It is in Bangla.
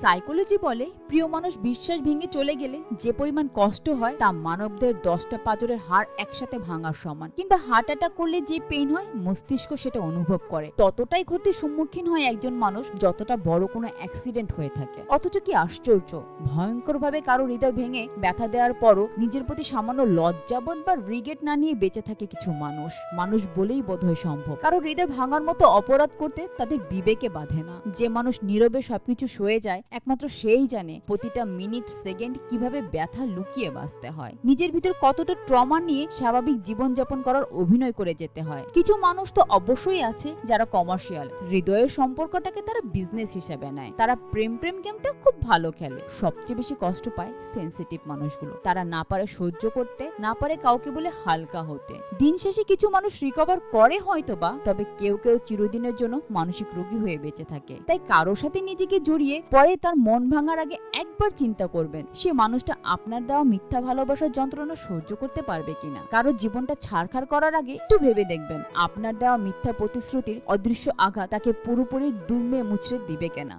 সাইকোলজি বলে, প্রিয় মানুষ বিশ্বাস ভেঙে চলে গেলে যে পরিমাণ কষ্ট হয়, তা মানবদের দশটা পাজরের হাড় একসাথে ভাঙার সমান। কিংবা হার্ট অ্যাটাক করলে যে পেইন হয়, মস্তিষ্ক সেটা অনুভব করে। ততটাই ক্ষতির সম্মুখীন হয় একজন মানুষ যতটা বড় কোনো অ্যাক্সিডেন্ট হয়ে থাকে। অথচ কি আশ্চর্য? ভয়ঙ্করভাবে কারও হৃদয় ভেঙে ব্যথা দেওয়ার পরও নিজের প্রতি সামান্য লজ্জাবোধ বা রিগেট না নিয়ে বেঁচে থাকে কিছু মানুষ। মানুষ বলেই বোধহয় সম্ভব। কারও হৃদয় ভাঙার মতো অপরাধ করতে তাদের বিবেকে বাঁধে না। যে মানুষ নীরবে সবকিছু সয়ে যায় একমাত্র সেই জানে প্রতিটা মিনিট, সেকেন্ড কীভাবে ব্যথা লুকিয়ে বাঁচতে হয়। নিজের ভিতর কতটা ট্রমা নিয়ে স্বাভাবিক জীবনযাপন করার অভিনয় করে যেতে হয়। কিছু মানুষ তো অবশ্যই আছে যারা কমার্শিয়াল হৃদয়ের সম্পর্কটাকে তারা বিজনেস হিসেবে নেয়। তারা প্রেম প্রেম গেমটা খুব ভালো খেলে। সবচেয়ে বেশি কষ্ট পায় সেন্সিটিভ মানুষগুলো। তারা না পারে সহ্য করতে, না পারে কাউকে বলে হালকা হতে। দিন শেষে কিছু মানুষ রিকভার করে হয়তো বা তবে কেউ কেউ চিরদিনের জন্য মানসিক রোগী হয়ে বেঁচে থাকে। তাই কারও সাথে নিজেকে জড়িয়ে পরে তার মন ভাঙার আগে একবার চিন্তা করবেন, সে মানুষটা আপনার দেওয়া মিথ্যা ভালোবাসার যন্ত্রণা সহ্য করতে পারবে কিনা। কারও জীবনটা ছাড়খাড় করার আগে একটু ভেবে দেখবেন, আপনার দেওয়া মিথ্যা প্রতিশ্রুতির অদৃশ্য আঘাত তাকে পুরোপুরি দুর্মে মুছড়ে দিবে কেনা।